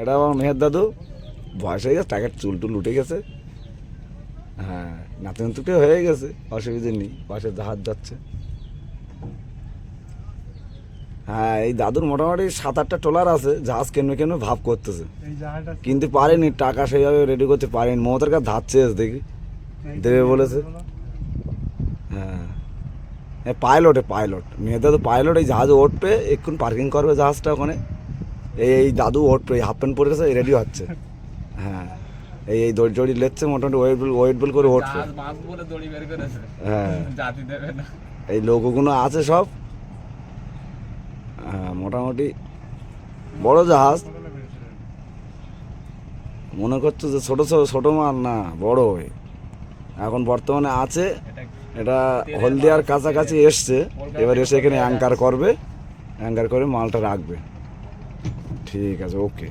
এটা আমার মেহের দাদু বয়স হয়ে গেছে টাকার চুল টুল উঠে গেছে। হ্যাঁ নাতি নাতুকে হয়ে গেছে অসুবিধে নেই পাশে জাহাজ যাচ্ছে। হ্যাঁ এই দাদুর মোটামুটি সাত আটটা ট্রলার আছে জাহাজ কেমনে কেমনে ভাব করতেছে। কিন্তু পারেনি টাকা সেইভাবে রেডি করতে পারেনি। মমতার কাছে ধার চেয়েছে দেখি। দেবে বলেছে। হ্যাঁ। হ্যাঁ পাইলটে পাইলট মেয়েদের তো পাইলট এই জাহাজে উঠবে এক্ষুন পার্কিং করবে জাহাজটা ওখানে। এই এই দাদু এই হাফ প্যান্ট পরে গেছে রেডি হচ্ছে। হ্যাঁ এই এই দড়ি টড়ি লেচ্ছে মোটামুটি ওয়েট ওয়েট বেল করে মাছ বলে বের করেছে। হ্যাঁ। এই লোকগুলো আছে সব। হ্যাঁ মোটামুটি বড় জাহাজ। মনে করছ যে ছোট ছোট ছোট মাল? না বড় এখন বর্তমানে আছে। এটা এটা হলদিয়ার কাছাকাছি এসছে। এবার এসে এখানে অ্যাঙ্কার করবে। অ্যাঙ্কার করে মালটা রাখবে। ਠੀਕ ਹੈ ਜੀ ਓਕੇ।